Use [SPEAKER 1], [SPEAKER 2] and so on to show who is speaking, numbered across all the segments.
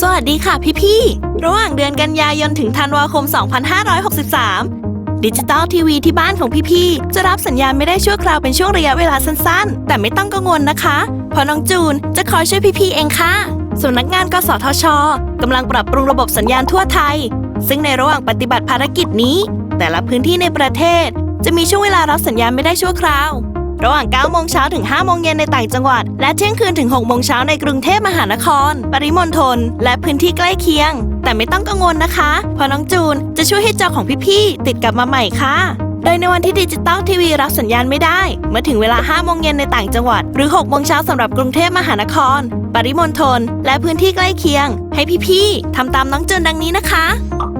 [SPEAKER 1] สวัสดีค่ะพี่ๆระหว่างเดือนกันยายนถึงธันวาคม 2563 ดิจิตอลทีวีที่บ้านของพี่ๆจะรับสัญญาณไม่ได้ชั่วคราวเป็นช่วงระยะเวลาสั้นๆ แต่ไม่ต้องกังวลนะคะเพราะน้องจูนจะคอยช่วยพี่ๆเองค่ะสำนักงานกสทชกำลังปรับปรุงระบบสัญญาณทั่วไทย ซึ่งในระหว่างปฏิบัติภารกิจนี้ แต่ละพื้นที่ในประเทศ จะมีช่วงเวลารับสัญญาณไม่ได้ชั่วคราว ระหว่าง 9 โมงเช้าถึง 5 โมงเย็นในต่างจังหวัด และเที่ยงคืนถึง 6 โมงเช้าในกรุงเทพมหานคร ปริมณฑล และพื้นที่ใกล้เคียง แต่ไม่ต้องกังวลนะคะ เพราะน้องจูนจะช่วยให้จอของพี่ๆติดกลับมาใหม่ค่ะโดยในวันที่ดิจิตอลทีวีรับสัญญาณไม่ได้ เมื่อถึงเวลา 5 โมงเย็นในต่างจังหวัด หรือ 6 โมงเช้าสำหรับกรุงเทพมหานคร ปริมณฑล และพื้นที่ใกล้เคียง ให้พี่ๆทำตามน้องจูนดังนี้นะคะ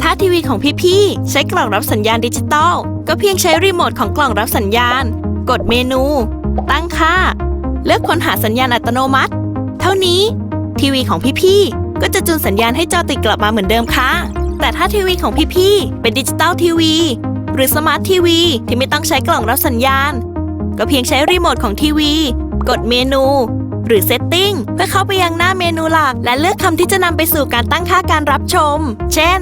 [SPEAKER 1] ถ้าทีวีของพี่ๆใช้กล่องรับสัญญาณดิจิตอล ก็เพียงใช้รีโมทของกล่องรับสัญญาณ กดเมนู ตั้งค่า เลือกค้นหาสัญญาณอัตโนมัติ เท่านี้ ทีวีของพี่ๆ ก็จะจูนสัญญาณให้จอติดกลับมาเหมือนเดิมค่ะ แต่ถ้าทีวีของพี่ๆ เป็นดิจิตอลทีวี หรือสมาร์ททีวีที่ไม่ต้องใช้กล่องรับสัญญาณ ก็เพียงใช้รีโมทของทีวี กดเมนู หรือเซตติ้งเพื่อเข้าไปยังหน้าเมนูหลัก และเลือกคำที่จะนำไปสู่การตั้งค่าการรับชม เช่น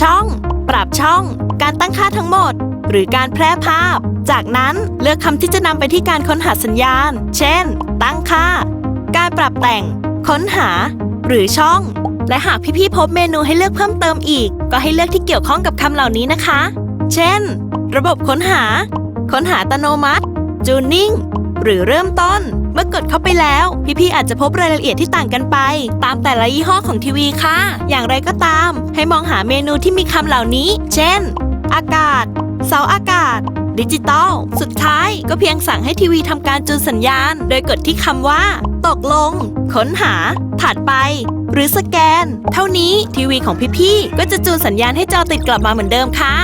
[SPEAKER 1] ช่อง ปรับช่อง การตั้งค่าทั้งหมด หรือการแพร่ภาพ จากนั้นเลือกคำที่จะนำไปที่การค้นหาสัญญาณ เช่น ตั้งค่า การปรับแต่ง ค้นหา หรือช่อง และหากพี่ๆพบเมนูให้เลือกเพิ่มเติมอีก ก็ให้เลือกที่เกี่ยวข้องกับคำเหล่านี้นะคะ เช่น ระบบค้นหา ค้นหาอัตโนมัติจูนนิ่งหรือเริ่มต้น เมื่อกดเข้าไปแล้ว พี่ๆอาจจะพบรายละเอียดที่ต่างกันไป ตามแต่ละยี่ห้อของทีวีค่ะ อย่างไรก็ตาม ให้มองหาเมนูที่มีคำเหล่านี้ เช่น อากาศ เสาอากาศ ดิจิตอล สุดท้ายก็เพียงสั่งให้ทีวีทำการจูนสัญญาณ โดยกดที่คำว่า ตกลง ค้นหา ถัดไป หรือสแกน เท่านี้ทีวีของพี่ๆ ก็จะจูนสัญญาณให้จอติดกลับมาเหมือนเดิมค่ะ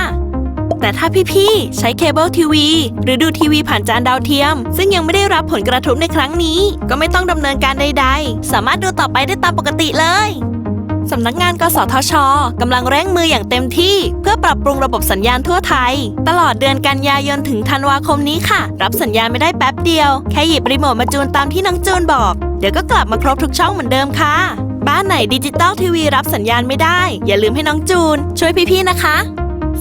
[SPEAKER 1] แต่ถ้าพี่ๆ ใช้เคเบิลทีวีหรือดูทีวีผ่านจานดาวเทียม ซึ่งยังไม่ได้รับผลกระทบในครั้งนี้ ก็ไม่ต้องดำเนินการใดๆ สามารถดูต่อไปได้ตามปกติเลย สำนักงานกสทชกำลังเร่งมืออย่างเต็มที่ เพื่อปรับปรุงระบบสัญญาณทั่วไทย ตลอดเดือนกันยายนถึงธันวาคมนี้ค่ะ รับสัญญาณไม่ได้แป๊บเดียว แค่หยิบรีโมทมาจูนตามที่น้องจูนบอก เดี๋ยวก็กลับมาครบทุกช่องเหมือนเดิมค่ะ บ้านไหนดิจิตอลทีวีรับสัญญาณไม่ได้ อย่าลืมให้น้องจูน ช่วยพี่ๆนะคะ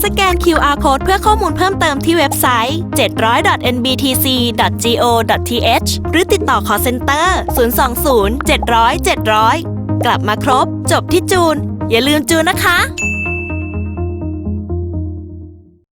[SPEAKER 1] สแกน QR code เพื่อข้อมูลเพิ่มเติมที่เว็บไซต์ 700.nbtc.go.th หรือติดต่อ call center 020 700 700 กลับมาครบ จบที่จูน อย่าลืมจูนนะคะ